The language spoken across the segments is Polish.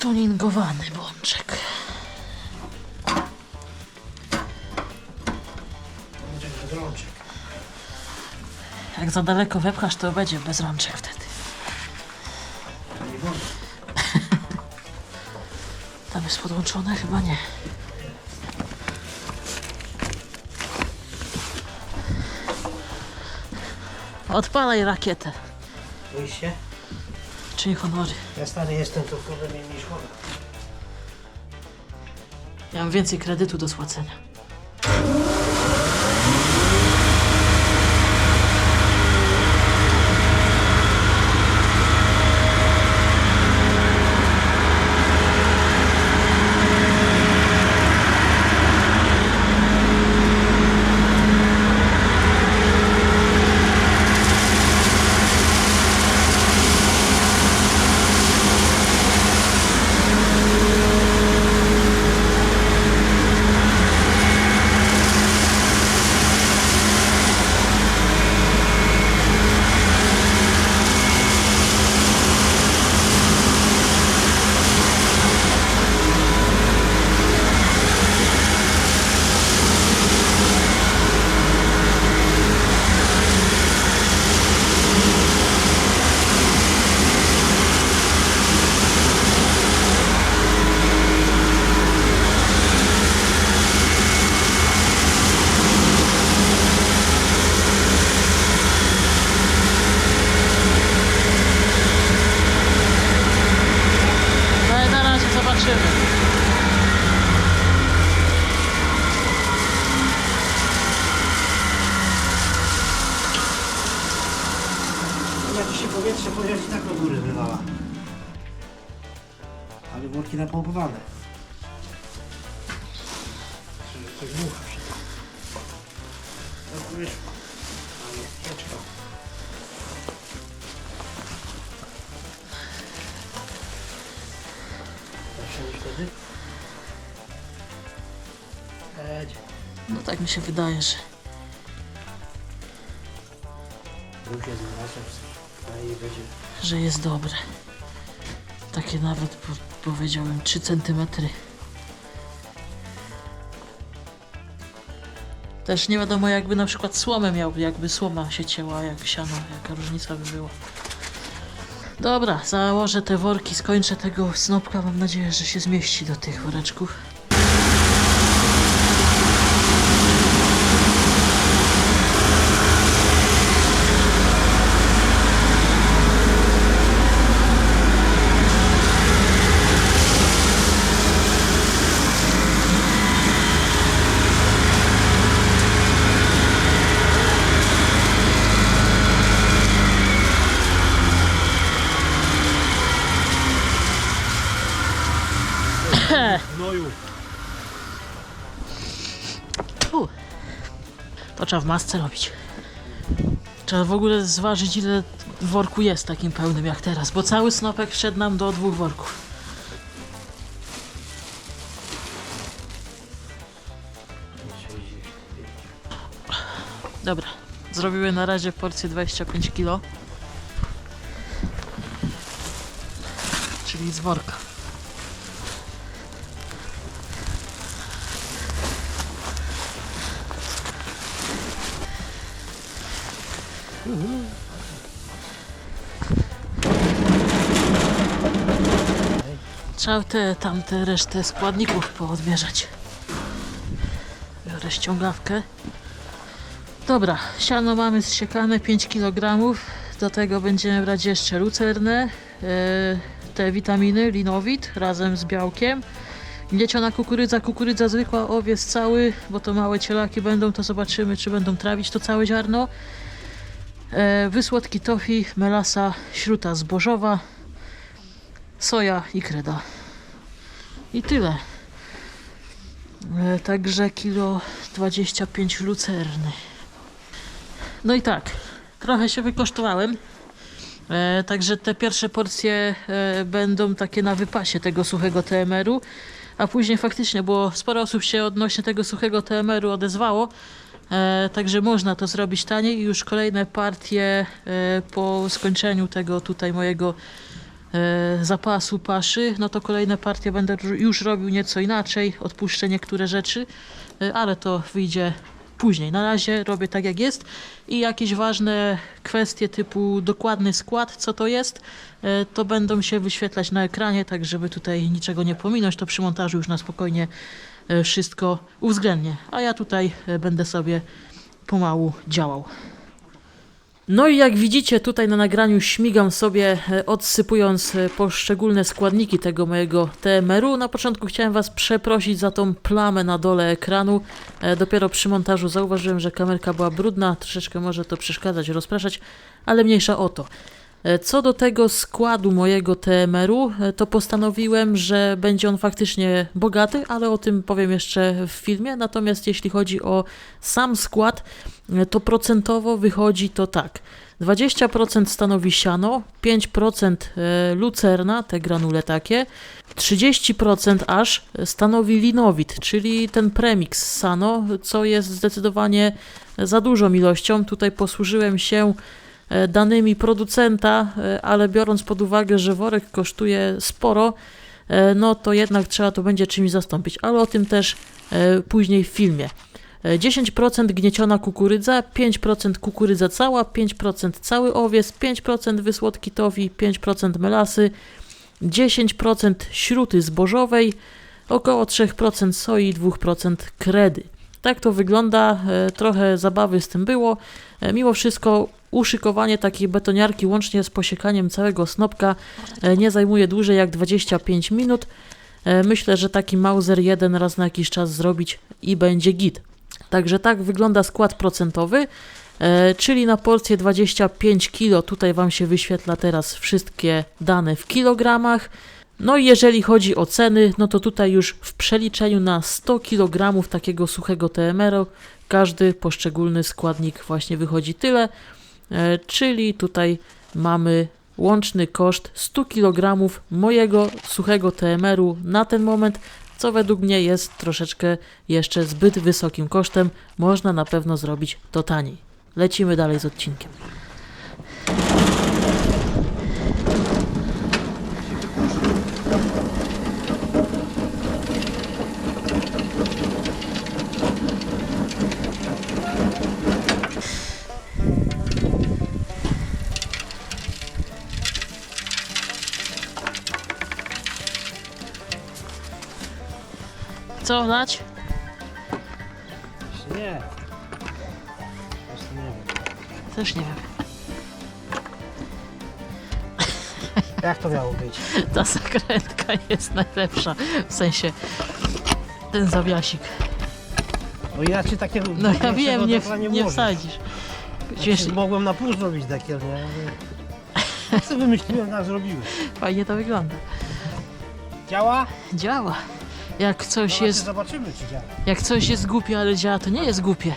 Stuningowany bączek. Jak za daleko wepchasz, to będzie bez rączek wtedy. Tam jest podłączone? Chyba nie. Odpalaj rakietę. Boisz się? Czyli honory. Ja stary jestem, to problem niż ona. Ja mam więcej kredytu do spłacenia. No ale na razie zobaczymy. Ona dzisiaj powietrze powiedzieć tak do góry wywala. Ale worki napompowane. Czyli coś mucha się. Tak wyszło. Ale pieczka. Zaczęli wtedy? Edź. No tak mi się wydaje, że Ruch się. A i będzie. Że jest dobre. Takie nawet po, powiedziałbym 3 cm. Też nie wiadomo jakby na przykład słomę miał, jakby słoma się cięła, jak siano, jaka różnica by była. Dobra, założę te worki, skończę tego snopka, mam nadzieję, że się zmieści do tych woreczków. Gnoju. U. Trzeba w masce robić. Trzeba w ogóle zważyć ile worku jest takim pełnym jak teraz, bo cały snopek wszedł nam do dwóch worków. Dobra, zrobiły na razie porcję 25 kg. Czyli z worka. Trzeba te tamte resztę składników poodbierzać. Biorę ściągawkę. Dobra, siano mamy zsiekane 5 kg. Do tego będziemy brać jeszcze lucernę, e, te witaminy, linowit razem z białkiem. Mleciona kukurydza, kukurydza zwykła, owiec cały, bo to małe cielaki będą, to zobaczymy czy będą trawić to całe ziarno. E, wysłodki tofi, melasa, śruta zbożowa, soja i kreda. I tyle. E, także kilo 25 lucerny. No i tak, trochę się wykosztowałem. E, także te pierwsze porcje e, będą takie na wypasie tego suchego TMR-u, a później faktycznie, bo sporo osób się odnośnie tego suchego TMR-u odezwało, e, także można to zrobić taniej i już kolejne partie e, po skończeniu tego tutaj mojego zapasu paszy, no to kolejne partie będę już robił nieco inaczej, odpuszczę niektóre rzeczy, e, ale to wyjdzie później. Na razie robię tak jak jest i jakieś ważne kwestie typu dokładny skład, co to jest, e, to będą się wyświetlać na ekranie, tak żeby tutaj niczego nie pominąć, to przy montażu już na spokojnie e, wszystko uwzględnię. A ja tutaj e, będę sobie pomału działał. No i jak widzicie tutaj na nagraniu śmigam sobie e, odsypując e, poszczególne składniki tego mojego TMR-u. Na początku chciałem was przeprosić za tą plamę na dole ekranu. E, Dopiero przy montażu zauważyłem, że kamerka była brudna, troszeczkę może to przeszkadzać, rozpraszać, ale mniejsza o to. E, Co do tego składu mojego TMR-u, e, to postanowiłem, że będzie on faktycznie bogaty, ale o tym powiem jeszcze w filmie. Natomiast jeśli chodzi o sam skład, e, to procentowo wychodzi to tak. 20% stanowi siano, 5% e, lucerna, te granule takie, 30% aż stanowi linowit, czyli ten premix sano, co jest zdecydowanie za dużą ilością. Tutaj posłużyłem się danymi producenta, e, ale biorąc pod uwagę, że worek kosztuje sporo, e, no to jednak trzeba to będzie czymś zastąpić, ale o tym też e, później w filmie. E, 10% gnieciona kukurydza, 5% kukurydza cała, 5% cały owiec, 5% wysłodki towi, 5% melasy, 10% śruty zbożowej, około 3% soi i 2% kredy. Tak to wygląda, e, trochę zabawy z tym było. E, Mimo wszystko uszykowanie takiej betoniarki łącznie z posiekaniem całego snopka e, nie zajmuje dłużej jak 25 minut. Myślę, że taki Mauser jeden raz na jakiś czas zrobić i będzie git. Także tak wygląda skład procentowy, czyli na porcję 25 kg. Tutaj Wam się wyświetla teraz wszystkie dane w kilogramach. No i jeżeli chodzi o ceny, no to tutaj już w przeliczeniu na 100 kg takiego suchego TMR-u każdy poszczególny składnik właśnie wychodzi tyle, e, czyli tutaj mamy łączny koszt 100 kg mojego suchego TMR-u na ten moment, co według mnie jest troszeczkę jeszcze zbyt wysokim kosztem. Można na pewno zrobić to taniej. Lecimy dalej z odcinkiem. Co dać? Jeszcze nie. Jeszcze nie wiem. Też nie wiem. Jak to miało być? Ta zakrętka jest najlepsza. W sensie ten zawiasik. No ja ci takie No ja wiem, nie, dekla nie wsadzisz. Wiesz, Wiesz, mogłem na pół zrobić dekiel, nie? Ale- sobie wymyśliłem, tak zrobiłem. fajnie to wygląda. Działa? Działa. Jak coś jest, Zobaczymy, czy działa. jak coś jest głupie, ale działa, to nie jest głupie.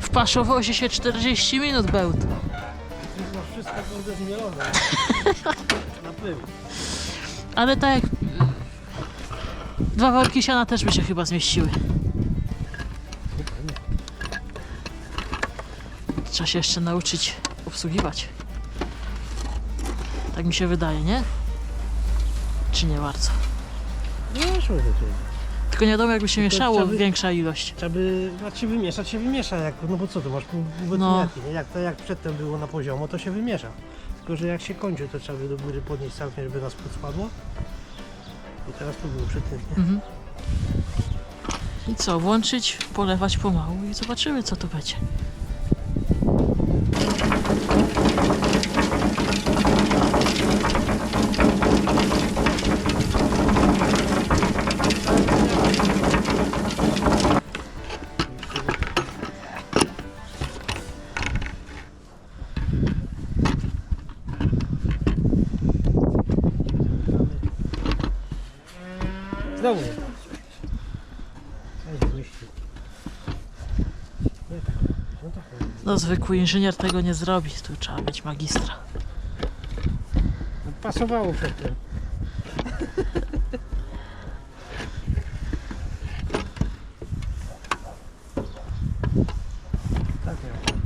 W paszowozie się 40 minut bełt. Wszystko będzie zmielone. Na pył. Ale tak jak... Dwa worki siana też by się chyba zmieściły. Trzeba się jeszcze nauczyć obsługiwać. Tak mi się wydaje, nie? Czy nie bardzo? Nie szło do ciebie. Tylko nie wiadomo jakby się mieszało trzeba by- większa ilość. Trzeba by, znaczy wymieszać się wymiesza, jak, no bo co to masz pół pół betoniarki, nie? Jak to jak przedtem było na poziomo, to się wymiesza. Tylko, że jak się kończy, to trzeba by do góry podnieść całkiem, żeby na spód spadło. I teraz to było przy nie? Mhm. I co, włączyć, polewać pomału i zobaczymy co to będzie. Znowu. No. No zwykły inżynier tego nie zrobi, tu trzeba mieć magistra. pasowało przedtem. Tak miał.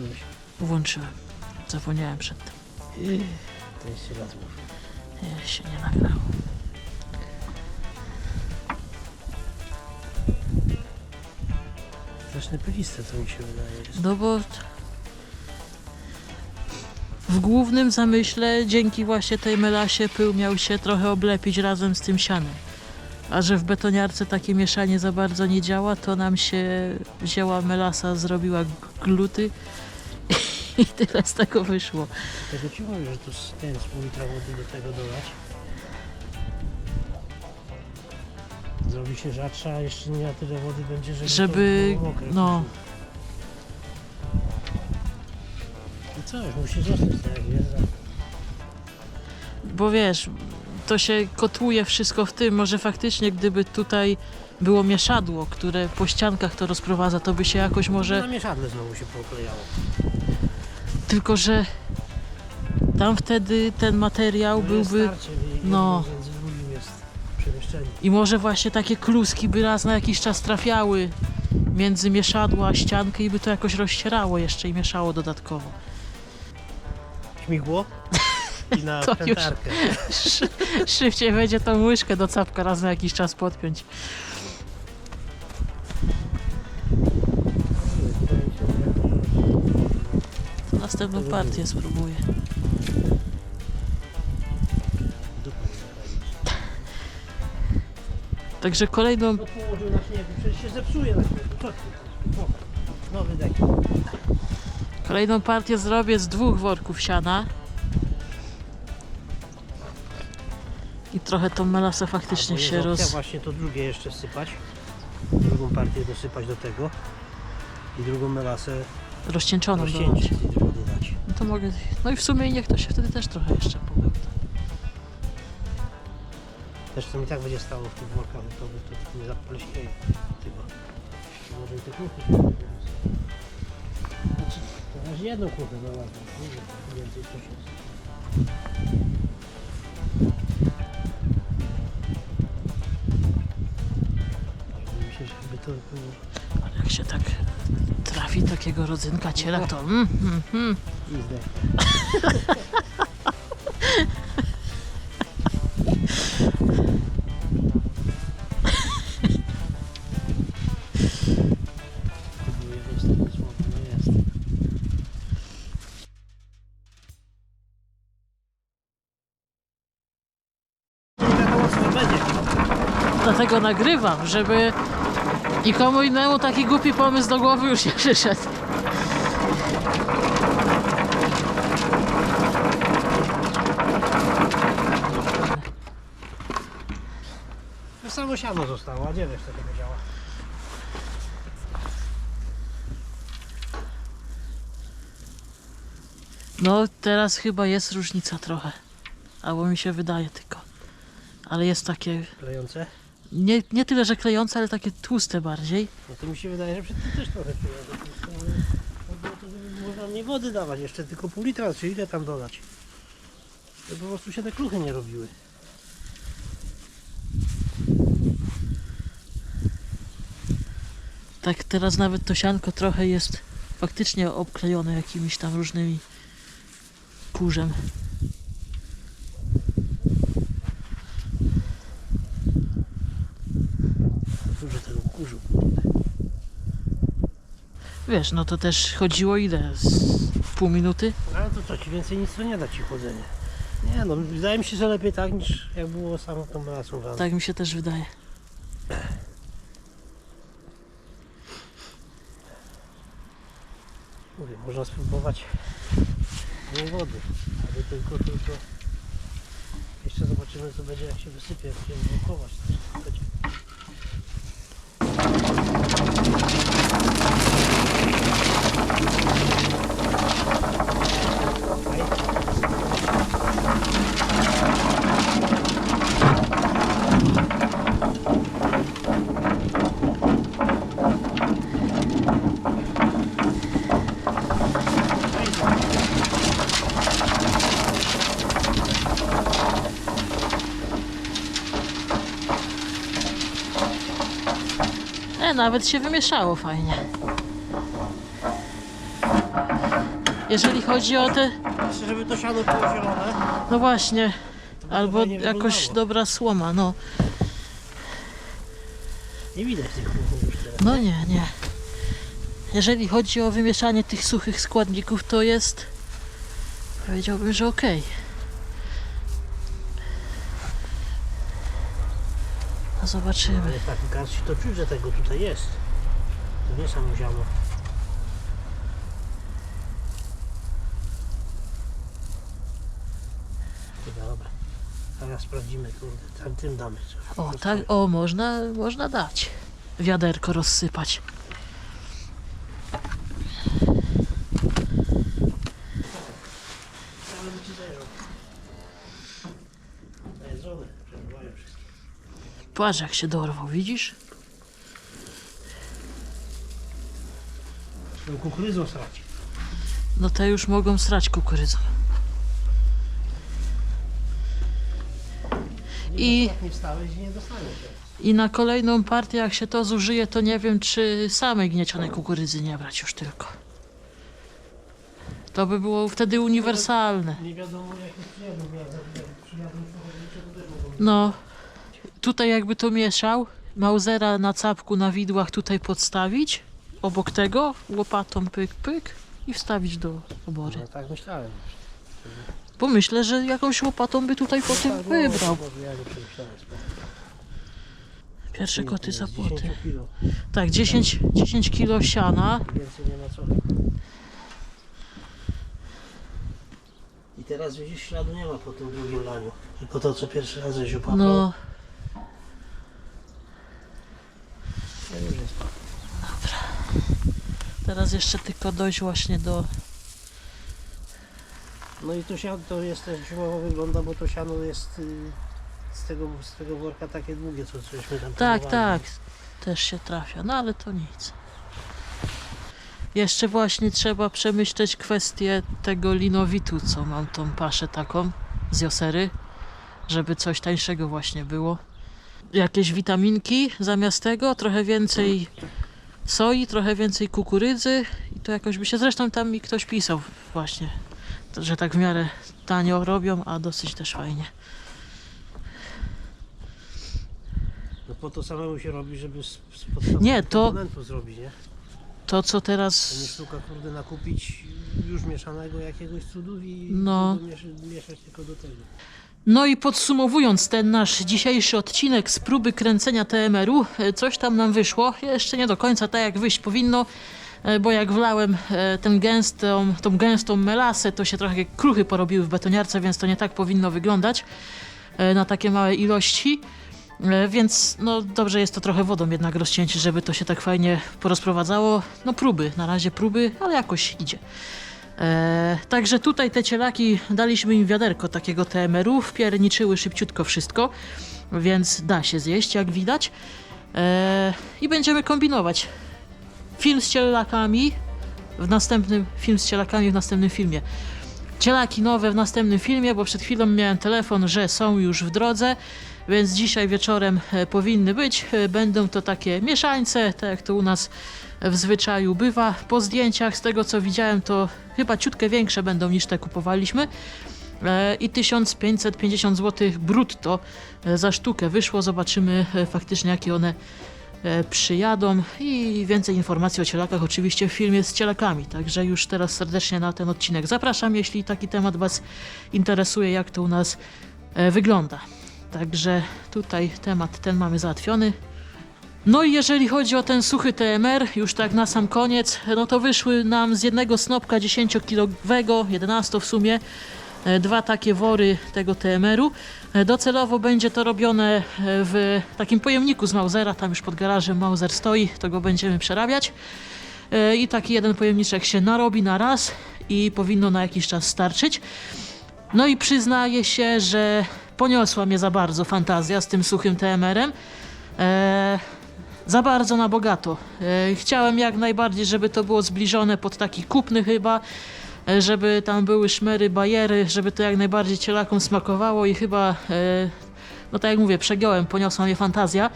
Włączyłeś. Włączyłem. Zapomniałem przedtem. To jeszcze raz mów. Nie, się nie nagrało. Straszne pyliste, co mi się wydaje. Jest. No bo w głównym zamyśle dzięki właśnie tej melasie pył miał się trochę oblepić razem z tym sianem. A że w betoniarce takie mieszanie za bardzo nie działa, to nam się wzięła melasa, zrobiła gluty i tyle z tego wyszło. Tego ci mówię, że tu ten z pół litra wody do tego dolać. Zrobi się rzadsza, a jeszcze nie na tyle wody będzie, żeby, Żeby, to było mokre. no. I co, już musi zostać tak jak jest. Bo wiesz, to się kotłuje wszystko w tym. Może faktycznie, gdyby tutaj było mieszadło, które po ściankach to rozprowadza, to by się jakoś może Na mieszadle znowu się poklejało. Tylko, że tam wtedy ten materiał No byłby. no. Między drugim jest przemieszczenie. I może właśnie takie kluski by raz na jakiś czas trafiały między mieszadło a ściankę i by to jakoś rozcierało jeszcze i mieszało dodatkowo. Śmigło i na To już-. Szy- Szybciej będzie tą łyżkę do capka raz na jakiś czas podpiąć. Następną partię spróbuję. Także kolejną No położył na śniegu, przecież się zepsuje na śniegu. Co ty? O, Nowy dek. Kolejną partię zrobię z dwóch worków siana. I trochę tą melasę faktycznie się opcja roz... właśnie to drugie jeszcze sypać. Drugą partię dosypać do tego. I drugą melasę rozcieńczoną dodać. rozcięcić i tylko dodać. To mogę... No i w sumie niech to się wtedy też trochę jeszcze pobełta. Też to mi tak będzie stało w tych workach, to by to nie zapleśnieje tego. Może i te kuchy się nie Znaczy, to razie jedną kuchę znalazłem. Nie wiem, więcej coś jest. Takiego rodzynka ciela, to mm, mm, mm. Dlatego nagrywam, żeby nikomu innemu taki głupi pomysł do głowy już nie przyszedł. To samo siano zostało, a gdzie reszta tego działa? No teraz chyba jest różnica trochę. Albo mi się wydaje tylko. Ale jest takie, Klejące? Nie, nie tyle, że klejące, ale takie tłuste bardziej. No to mi się wydaje, że przedtem też trochę Chodziło to, żeby można mniej wody dawać, jeszcze tylko pół litra, czy ile tam dodać. To po prostu się te kluchy nie robiły. Tak teraz nawet to sianko trochę jest faktycznie obklejone jakimiś tam różnymi kurzem. Wiesz, no to też chodziło ile? Z pół minuty? No ale to co ci więcej nic to nie da ci chodzenie. Nie no, wydaje mi się, że lepiej tak niż jak było samą tą rano. Tak mi się też wydaje. Mówię, można spróbować mniej wody, ale tylko, tylko jeszcze zobaczymy co będzie jak się wysypie, jak się blokować. Będzie. E, nawet się wymieszało fajnie. Jeżeli chodzi o te, Jeszcze żeby to siano było zielone. no właśnie, albo jakoś dobra słoma, no. Nie widać tych ruchów już teraz. No nie, nie. Jeżeli chodzi o wymieszanie tych suchych składników, to jest, powiedziałbym, że okej. No zobaczymy. Ale tak w garści to czuć, że tego tutaj jest. To nie samo ziarno. Dobra, dobra. Teraz sprawdzimy, kurde, tam tym damy. O, tak, o, można, można dać. Wiaderko rozsypać. Patrz jak się dorwał, widzisz? Tą kukurydzą srać. No te już mogą srać kukurydzą. I- Nie wstałeś i nie dostaniesz się. I na kolejną partię, jak się to zużyje, to nie wiem, czy samej gniecionej kukurydzy nie brać już tylko. To by było wtedy uniwersalne. Nie wiadomo przyjadą, jak przyjadą No, tutaj jakby to mieszał, Mausera na capku na widłach tutaj podstawić, obok tego łopatą pyk, pyk i wstawić do obory. No tak myślałem. Bo myślę, że jakąś łopatą by tutaj po tym wybrał. Pierwsze koty za płoty. 10 kilo. Tak, 10, 10 kilo siana. Więcej nie ma co. I teraz widzisz, śladu nie ma po tym drugim laniu. Tylko to, co pierwszy raz żeś opapał. No, Ja już jest pan. teraz jeszcze tylko dojść właśnie do... No i to siano to jest też zimowo wygląda, bo to siano jest y, z tego, z tego worka takie długie, co cośmy tam Tak, próbowali. tak, też się trafia, no ale to nic. Jeszcze właśnie trzeba przemyśleć kwestię tego linowitu, co mam tą paszę taką z Josery, żeby coś tańszego właśnie było. Jakieś witaminki zamiast tego, trochę więcej soi, trochę więcej kukurydzy i to jakoś by się... Zresztą tam mi ktoś pisał właśnie, że tak w miarę tanio robią, a dosyć też fajnie. No po to samemu się robi, żeby z, Nie, to- komponentów zrobić, nie? To co To teraz... nie sztuka kurde nakupić już mieszanego jakiegoś cudu i No. mieszać, tylko do tego. No i podsumowując ten nasz dzisiejszy odcinek z próby kręcenia TMR-u, e, coś tam nam wyszło. Jeszcze nie do końca tak jak wyjść powinno, bo jak wlałem e, ten gęstą, tą gęstą melasę, to się trochę kruchy porobiły w betoniarce, więc to nie tak powinno wyglądać e, na takie małe ilości. E, Więc no dobrze jest to trochę wodą jednak rozcięcie, żeby to się tak fajnie porozprowadzało. No próby, na razie próby, ale jakoś idzie. E, także tutaj te cielaki daliśmy im wiaderko takiego TMR-u, wpierniczyły szybciutko wszystko, więc da się zjeść, jak widać. E, I będziemy kombinować. Film z cielakami w następnym, film z cielakami w następnym filmie. Cielaki nowe w następnym filmie, bo przed chwilą miałem telefon, że są już w drodze, więc dzisiaj wieczorem e, powinny być. E, Będą to takie mieszańce, tak jak to u nas w zwyczaju bywa. Po zdjęciach, z tego co widziałem, to chyba ciutkę większe będą niż te kupowaliśmy. E, I 1550 zł brutto za sztukę wyszło. Zobaczymy faktycznie, jakie one przyjadą. I więcej informacji o cielakach oczywiście w filmie z cielakami. Także już teraz serdecznie na ten odcinek zapraszam, jeśli taki temat Was interesuje, jak to u nas e, wygląda. Także tutaj temat ten mamy załatwiony. No i jeżeli chodzi o ten suchy TMR, już tak na sam koniec, no to wyszły nam z jednego snopka 10-kilowego, 11 w sumie, e, dwa takie wory tego TMR-u. E, Docelowo będzie to robione e, w takim pojemniku z Mausera, tam już pod garażem Mauser stoi, to go będziemy przerabiać. E, I taki jeden pojemniczek się narobi na raz i powinno na jakiś czas starczyć. No i przyznaję się, że poniosła mnie za bardzo fantazja z tym suchym TMR-em. Eee, za bardzo na bogato. E, chciałem jak najbardziej, żeby to było zbliżone pod taki kupny chyba, e, żeby tam były szmery, bajery, żeby to jak najbardziej cielakom smakowało i chyba, e, no tak jak mówię, przegiąłem, poniosła mnie fantazja.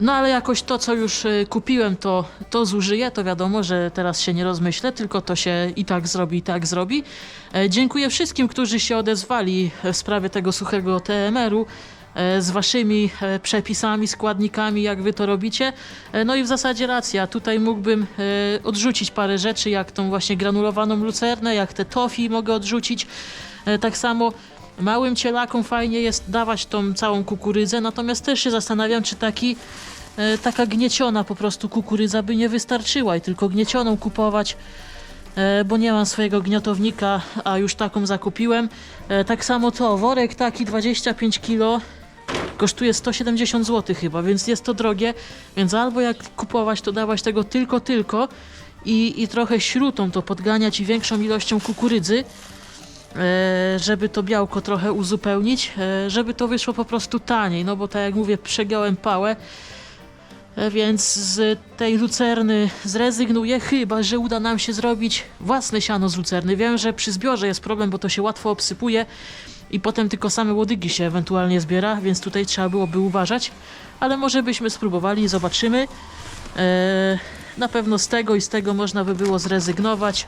No ale jakoś to, co już e, kupiłem, to, to zużyję, to wiadomo, że teraz się nie rozmyślę, tylko to się i tak zrobi, i tak zrobi. E, Dziękuję wszystkim, którzy się odezwali w sprawie tego suchego TMR-u z waszymi e, przepisami, składnikami, jak wy to robicie. E, No i w zasadzie racja, tutaj mógłbym e, odrzucić parę rzeczy, jak tą właśnie granulowaną lucernę, jak te tofi mogę odrzucić. E, Tak samo małym cielakom fajnie jest dawać tą całą kukurydzę, natomiast też się zastanawiam, czy taki e, taka gnieciona po prostu kukurydza by nie wystarczyła i tylko gniecioną kupować e, bo nie mam swojego gniotownika, a już taką zakupiłem. E, Tak samo to, worek taki 25 kg kosztuje 170 zł chyba, więc jest to drogie, więc albo jak kupować, to dawać tego tylko, tylko i, i trochę śrutą to podganiać i większą ilością kukurydzy, e, żeby to białko trochę uzupełnić, e, żeby to wyszło po prostu taniej, no bo tak jak mówię, przegiąłem pałę, E, Więc z tej lucerny zrezygnuję, chyba że uda nam się zrobić własne siano z lucerny. Wiem, że przy zbiorze jest problem, bo to się łatwo obsypuje i potem tylko same łodygi się ewentualnie zbiera, więc tutaj trzeba byłoby uważać. Ale może byśmy spróbowali zobaczymy. E, na pewno z tego i z tego można by było zrezygnować.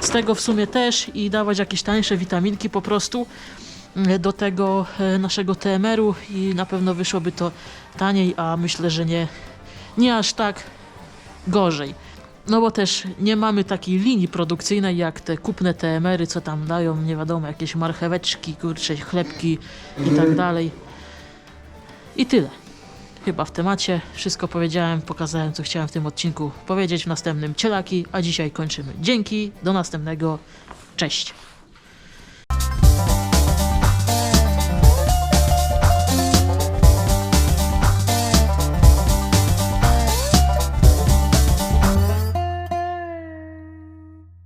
Z tego w sumie też i dawać jakieś tańsze witaminki po prostu e, do tego e, naszego TMR-u i na pewno wyszłoby to taniej, a myślę, że nie, nie aż tak gorzej. No bo też nie mamy takiej linii produkcyjnej jak te kupne TMR-y, co tam dają, nie wiadomo, jakieś marcheweczki, kurcze, chlebki i tak dalej. I tyle. Chyba w temacie. Wszystko powiedziałem, pokazałem, co chciałem w tym odcinku powiedzieć w następnym cielaki, a dzisiaj kończymy. Dzięki, do następnego. Cześć.